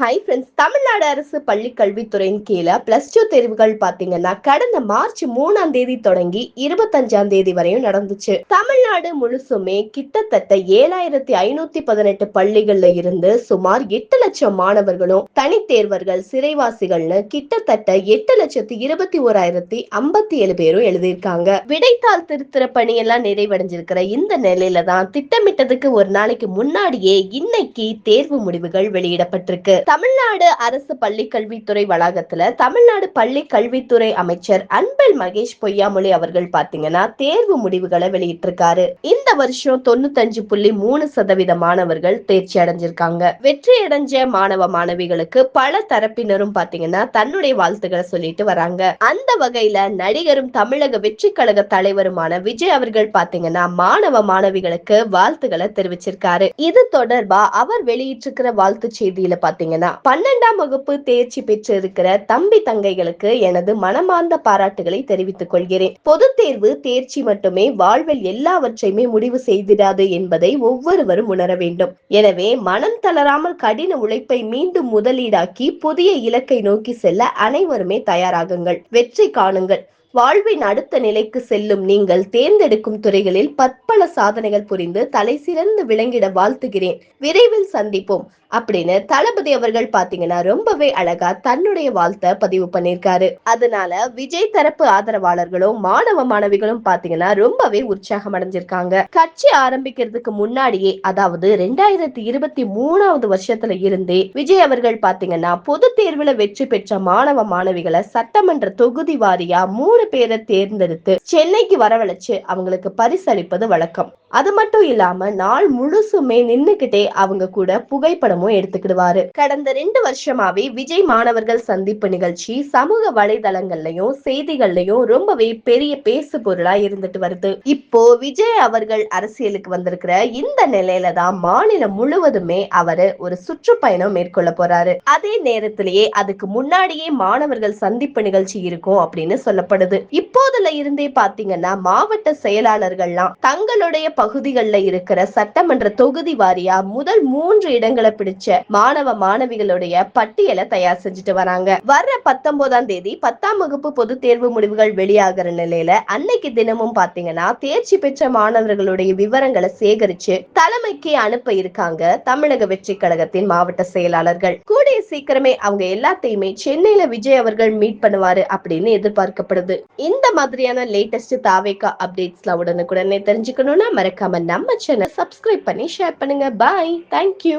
Hi friends Tamil Nadu அரசு பள்ளி கல்வித்துறையின் கீழே பிளஸ் டூ தேர்வுகள் பாத்தீங்கன்னா கடந்த மார்ச் மூணாம் தேதி தொடங்கி இருபத்தஞ்சாம் தேதி வரையும் நடந்துச்சு. தமிழ்நாடு முழுசுமே கிட்டத்தட்ட ஏழாயிரத்தி ஐநூத்தி பதினெட்டு பள்ளிகள்ல இருந்து சுமார் எட்டு லட்சம் மாணவர்களும் தனித்தேர்வர்கள் சிறைவாசிகள்னு கிட்டத்தட்ட எட்டு லட்சத்தி இருபத்தி ஓராயிரத்தி ஐம்பத்தி ஏழு பேரும் எழுதியிருக்காங்க. விடைத்தாள் திருத்துற பணியெல்லாம் நிறைவடைஞ்சிருக்கிற இந்த நிலையில தான் திட்டமிட்டதுக்கு ஒரு நாளைக்கு முன்னாடியே இன்னைக்கு தேர்வு முடிவுகள் வெளியிடப்பட்டிருக்கு. தமிழ்நாடு அரசு பள்ளி கல்வித்துறை வளாகத்துல தமிழ்நாடு பள்ளி கல்வித்துறை அமைச்சர் அன்பில் மகேஷ் பொய்யாமொழி அவர்கள் பாத்தீங்கன்னா தேர்வு முடிவுகளை வெளியிட்டிருக்காரு. இந்த வருஷம் தொண்ணூத்தஞ்சு புள்ளி மூணு சதவீத மாணவர்கள் தேர்ச்சி அடைஞ்சிருக்காங்க. வெற்றி அடைஞ்ச மாணவ மாணவிகளுக்கு பல தரப்பினரும் பாத்தீங்கன்னா தன்னுடைய வாழ்த்துக்களை சொல்லிட்டு வராங்க. அந்த வகையில நடிகரும் தமிழக வெற்றி கழக தலைவருமான விஜய் அவர்கள் பாத்தீங்கன்னா மாணவ மாணவிகளுக்கு வாழ்த்துக்களை தெரிவிச்சிருக்காரு. இது தொடர்பா அவர் வெளியிட்டிருக்கிற வாழ்த்து செய்தியில பாத்தீங்கன்னா பன்னெண்டாம் வகுப்பு தேர்ச்சி பெற்று இருக்கிற தம்பி தங்கைகளுக்கு எனது மனமார்ந்த பாராட்டுகளை தெரிவித்துக் கொள்கிறேன். பொது தேர்வு தேர்ச்சி மட்டுமே வாழ்வில் எல்லாவற்றையுமே முடிவு செய்திடாது என்பதை ஒவ்வொருவரும் உணர வேண்டும். எனவே மனம் தளராமல் கடின உழைப்பை மீண்டும் முதலீடாக்கி புதிய இலக்கை நோக்கி செல்ல அனைவருமே தயாராகுங்கள். வெற்றி காணுங்கள். வாழ்வின் அடுத்த நிலைக்கு செல்லும் நீங்கள் தேர்ந்தெடுக்கும் துறைகளில் பற்பல சாதனைகள் புரிந்து தலை சிறந்து விளங்கிட வாழ்த்துகிறேன். விரைவில் சந்திப்போம். அப்படின்னு தளபதி அவர்கள் பாத்தீங்கன்னா ரொம்பவே அழகா தன்னுடைய வாழ்த்த பதிவு பண்ணிருக்காரு அதனால விஜய் தரப்பு ஆதரவாளர்களும் மாணவ மாணவிகளும் பாத்தீங்கன்னா ரொம்பவே உற்சாகம் அடைஞ்சிருக்காங்க. கட்சி ஆரம்பிக்கிறதுக்கு முன்னாடியே அதாவது ரெண்டாயிரத்தி இருபத்தி மூணாவது வருஷத்துல இருந்தே விஜய் அவர்கள் பாத்தீங்கன்னா பொது தேர்வுல வெற்றி பெற்ற மாணவ மாணவிகளை சட்டமன்ற தொகுதி வாரியா மூணு பேரை தேர்ந்தெடுத்து சென்னைக்கு வரவழைச்சு அவங்களுக்கு பரிசளிப்பது வழக்கம். அது மட்டும் இல்லாம நாள் முழுசுமே நின்னுகிட்டே அவங்க கூட புகைப்படமும் எடுத்துக்கிடுவாரு. கடந்த ரெண்டு வருஷமாவே விஜய் மாணவர்கள் சந்திப்பு நிகழ்ச்சி சமூக வலைதளங்கள்லயும் செய்திகள்லயும் ரொம்பவே பெரிய பேசு பொருளா இருந்துட்டு வருது. இப்போ விஜய் அவர்கள் அரசியலுக்கு வந்திருக்கிற இந்த நிலையில தான் மாநிலம் முழுவதுமே அவரு ஒரு சுற்றுப்பயணம் மேற்கொள்ள போறாரு. அதே நேரத்திலேயே அதுக்கு முன்னாடியே மாணவர்கள் சந்திப்பு நிகழ்ச்சி இருக்கும் அப்படின்னு சொல்லப்படுது. இப்போதுல இருந்தே பாத்தீங்கன்னா மாவட்ட செயலாளர்கள்லாம் தங்களுடைய பகுதிகளில் இருக்கிற சட்டமன்ற தொகுதி வாரியா முதல் மூன்று இடங்களை பிடிச்ச மாணவ மாணவிகளுடைய பட்டியலை தயார் செஞ்சுட்டு வராங்க. வர்ற பத்தொன்பதாம் தேதி பத்தாம் வகுப்பு பொது தேர்வு முடிவுகள் வெளியாகிற நிலையில அன்னைக்கு தினமும் பாத்தீங்கன்னா தேர்ச்சி பெற்ற மாணவர்களுடைய விவரங்களை சேகரிச்சு தலைமைக்கு அனுப்ப இருக்காங்க தமிழக வெற்றி கழகத்தின் மாவட்ட செயலாளர்கள். கூடிய சீக்கிரமே அவங்க எல்லாத்தையுமே சென்னையில விஜய் அவர்கள் மீட் பண்ணுவாரு அப்படின்னு எதிர்பார்க்கப்படுது. இந்த மாதிரியான லேட்டஸ்ட் தாவேக்கா அப்டேட்ஸ்லாம் உடனுக்குடனே தெரிஞ்சுக்கணும்னா மறக்காம நம்ம சேனல் சப்ஸ்கிரைப் பண்ணி ஷேர் பண்ணுங்க. Bye thank you